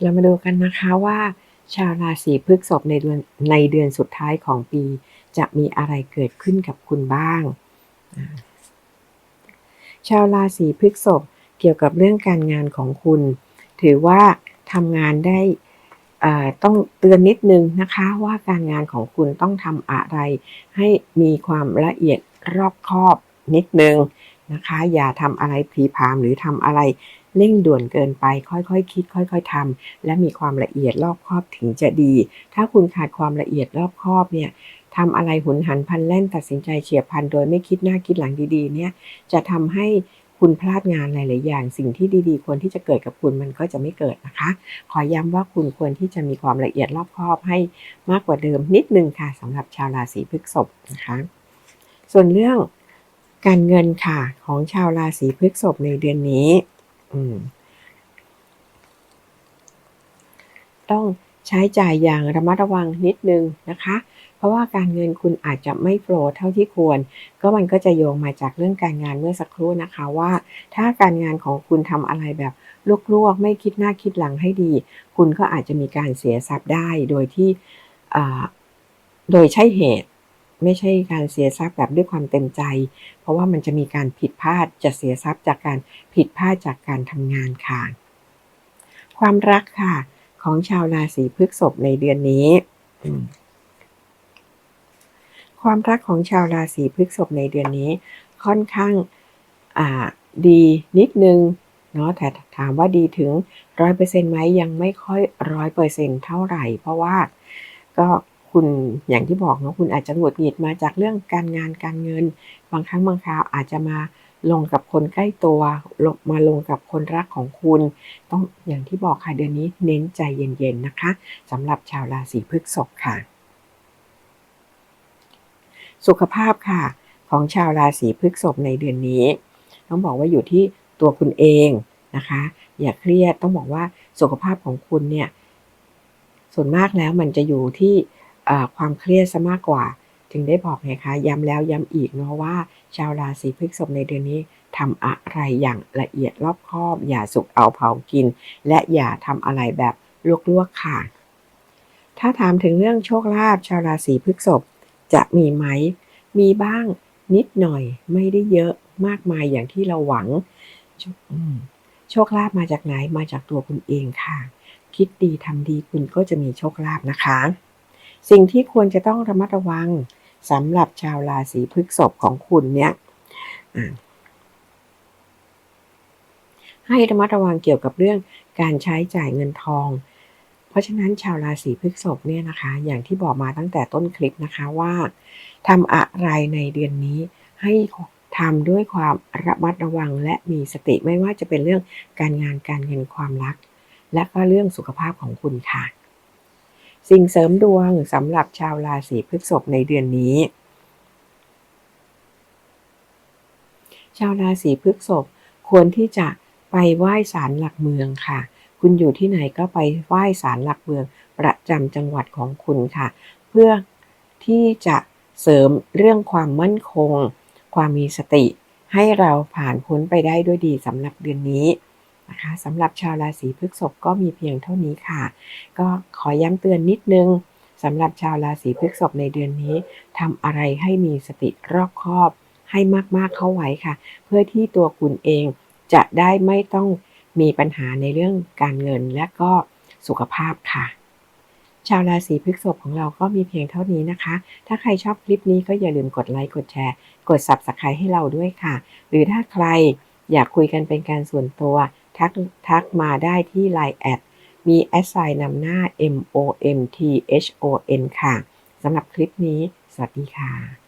เรามาดูกันนะคะว่า ชาวราศีพฤษภในเดือนในเดือนสุดท้ายของปี จะมีอะไรเกิดขึ้นกับคุณบ้าง ชาวราศีพฤษภเกี่ยวกับเรื่องการงานของคุณ ถือว่าทำงานได้ต้องเตือนนิดนึงนะคะว่าการงานของคุณต้องทำอะไร ให้มีความละเอียดรอบคอบนิดนึงนะคะ อย่าทำอะไรผีพามหรือทำอะไร เร่งด่วนเกินไป ค่อยๆคคิด ค่อย ๆทำและมีความละเอียดรอบคอบถึงจะดี ถ้าคุณขาดความละเอียดรอบคอบเนี่ยทำอะไรหุนหันพันแล่นตัดสินใจเฉียบพลันโดยไม่คิดหน้าคิดหลังดีๆ เนี่ยจะทำให้คุณพลาดงานหลายๆอย่าง สิ่งที่ดีๆ ควรที่จะเกิดกับคุณมันก็จะไม่เกิดนะคะ ขอย้ำว่าคุณควรที่จะมีความละเอียดรอบคอบให้มากกว่าเดิมนิดนึงค่ะสำหรับชาวราศีพฤษภนะคะ ส่วนเรื่องการเงินค่ะของชาวราศีพฤษภในเดือนนี้ ต้องใช้จ่ายอย่างระมัดระวังนิดนึงนะคะ เพราะว่าการเงินคุณอาจจะไม่โฟลเท่าที่ควร ก็มันก็จะโยงมาจากเรื่องการงานเมื่อสักครู่นะคะว่า ถ้าการงานของคุณทำอะไรแบบลวกๆ ไม่คิดหน้าคิดหลังให้ดี คุณก็อาจจะมีการเสียทรัพย์ได้โดยที่โดยใช่เหตุ ไม่ใช่การเสียทรัพย์แบบด้วยความเต็มใจ เพราะว่ามันจะมีการผิดพลาดจะเสียทรัพย์จากการผิดพลาดจากการทำงานค่ะ ความรักค่ะ ของชาวราศีพฤษภในเดือนนี้ความรักของชาวราศีพฤษภในเดือนนี้ ค่อนข้างดีนิดนึงเนาะแต่ถามว่าดีถึงร้อยเปอร์เซ็นต์ไหมยังไม่ค่อยร้อยเปอร์เซ็นต์เท่าไหร่ เพราะว่าก็ คุณอย่างที่บอกเนาะคุณอาจจะหงุดหงิดมาจากเรื่องการงานการเงิน บางครั้งบางคราวอาจจะมาลงกับคนใกล้ตัวลงมาลงกับคนรักของคุณ ต้องอย่างที่บอกค่ะเดือนนี้เน้นใจเย็นๆนะคะสำหรับชาวราศีพฤษภค่ะ สุขภาพค่ะ ของชาวราศีพฤษภในเดือนนี้ ต้องบอกว่าอยู่ที่ตัวคุณเองนะคะ อย่าเครียดต้องบอกว่าสุขภาพของคุณเนี่ยส่วนมากแล้วมันจะอยู่ที่ ความเครียดซะมากกว่า ถึงได้บอกไงคะ ย้ำแล้วย้ำอีกเนาะว่า ชาวราศีพฤษภในเดือนนี้ทำอะไรอย่างละเอียดรอบคอบ อย่าสุกเอาเผากิน และอย่าทำอะไรแบบลวกๆค่ะ ถ้าถามถึงเรื่องโชคลาภชาวราศีพฤษภจะมีไหม มีบ้างนิดหน่อยไม่ได้เยอะมากมายอย่างที่เราหวัง โชคลาภมาจากไหนมาจากตัวคุณเองค่ะ คิดดีทำดีคุณก็จะมีโชคลาภนะคะ สิ่งที่ควรจะต้องระมัดระวังสำหรับชาวราศีพฤษภของคุณเนี่ยให้ระมัดระวังเกี่ยวกับเรื่องการใช้จ่ายเงินทอง เพราะฉะนั้นชาวราศีพฤษภเนี่ยนะคะ อย่างที่บอกมาตั้งแต่ต้นคลิปนะคะว่าทำอะไรในเดือนนี้ให้ทำด้วยความระมัดระวังและมีสติไม่ว่าจะเป็นเรื่องการงานการเงินความรัก และก็เรื่องสุขภาพของคุณค่ะ สิ่งเสริมดวงสำหรับชาวราศีพฤษภในเดือนนี้ ชาวราศีพฤษภควรที่จะไปไหว้ศาลหลักเมืองค่ะ คุณอยู่ที่ไหนก็ไปไหว้ศาลหลักเมือง ประจำจังหวัดของคุณค่ะ เพื่อที่จะเสริมเรื่องความมั่นคง ความมีสติ ให้เราผ่านพ้นไปได้ด้วยดีสำหรับเดือนนี้ นะคะสำหรับชาวราศีพฤษภก็มีเพียงเท่านี้ค่ะ ก็ขอย้ำเตือนนิดนึงสำหรับชาวราศีพฤษภในเดือนนี้ทำอะไรให้มีสติรอบคอบให้มากๆเข้าไว้ค่ะ เพื่อที่ตัวคุณเองจะได้ไม่ต้องมีปัญหาในเรื่องการเงินและก็สุขภาพค่ะ ชาวราศีพฤษภของเราก็มีเพียงเท่านี้นะคะ ถ้าใครชอบคลิปนี้ก็อย่าลืมกดไลค์กดแชร์ กด Subscribe ให้เราด้วยค่ะ หรือถ้าใครอยากคุยกันเป็นการส่วนตัว ทักทักมาได้ที่ Line แอดมีแอดไซน์นำหน้า M O M T H O N ค่ะสำหรับคลิปนี้ สวัสดีค่ะ